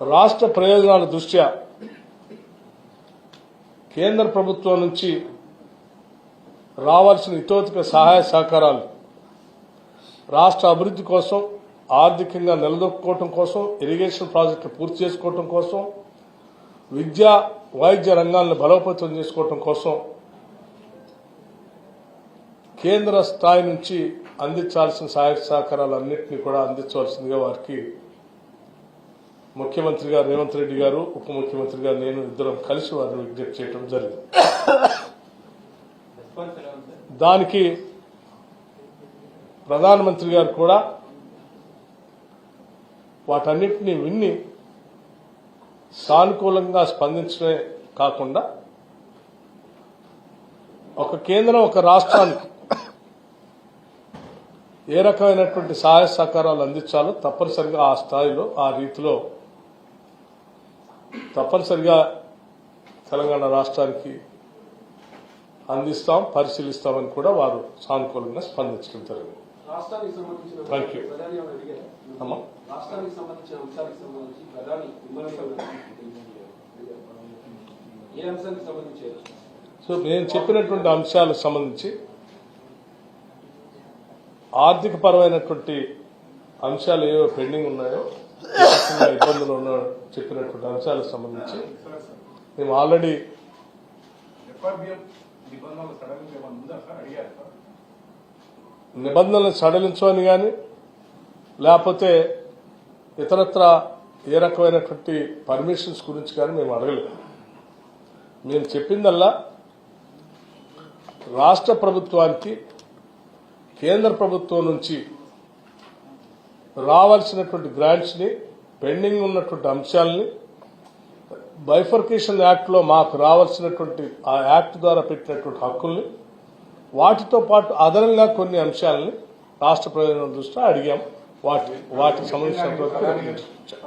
రాష్ట్ర ప్రయోజనాల దృష్ట్యా కేంద్ర ప్రభుత్వం నుంచి రావాల్సిన ఇతోతిక సహాయ సహకారాలు రాష్ట్ర అభివృద్ధి కోసం ఆర్థికంగా నిలదొక్కుకోవటం కోసం ఇరిగేషన్ ప్రాజెక్టులు పూర్తి చేసుకోవటం కోసం విద్యా వైద్య రంగాలను బలోపేతం చేసుకోవటం కోసం కేంద్ర స్థాయి నుంచి అందించాల్సిన సహాయ సహకారాలన్నింటినీ కూడా అందించవలసిందిగా వారికి ముఖ్యమంత్రి గారు రేవంత్ రెడ్డి గారు ఉప ముఖ్యమంత్రి గారు నేను ఇద్దరం కలిసి వారిని విజ్ఞప్తి చేయడం జరిగింది. దానికి ప్రధానమంత్రి గారు కూడా వాటన్నిటిని విన్ని సానుకూలంగా స్పందించడమే కాకుండా ఒక కేంద్రం ఒక రాష్ట్రానికి ఏ రకమైనటువంటి సహాయ సహకారాలు అందించాలో తప్పనిసరిగా ఆ స్థాయిలో ఆ రీతిలో తప్పనిసరిగా తెలంగాణ రాష్ట్రానికి అందిస్తాం పరిశీలిస్తామని కూడా వారు సానుకూలంగా స్పందించడం జరిగింది? అమ్మా. అంశానికి సంబంధించి సో నేను చెప్పినటువంటి అంశాలకు సంబంధించి ఆర్థిక పరమైనటువంటి అంశాలు ఏవో పెండింగ్ ఉన్నాయో ఇబ్బందులు ఉన్న చెప్పినటువంటి అంశాలకు సంబంధించి మేము ఆల్రెడీ నిబంధనలు సడలించమని కానీ లేకపోతే ఇతరత్ర ఏ రకమైనటువంటి పర్మిషన్స్ గురించి కానీ మేము అడగలేదు. మేము చెప్పిందల్లా రాష్ట్ర ప్రభుత్వానికి కేంద్ర ప్రభుత్వం నుంచి రావాల్సినటువంటి గ్రాంట్స్ని పెండింగ్ ఉన్నటువంటి అంశాలని బైఫర్కేషన్ యాక్ట్లో మాకు రావాల్సినటువంటి ఆ యాక్ట్ ద్వారా పెట్టినటువంటి హక్కుల్ని వాటితో పాటు అదనంగా కొన్ని అంశాలని రాష్ట్ర ప్రయోజనం దృష్ట్యా అడిగాం. వాటి వాటికి సంబంధించినటువంటి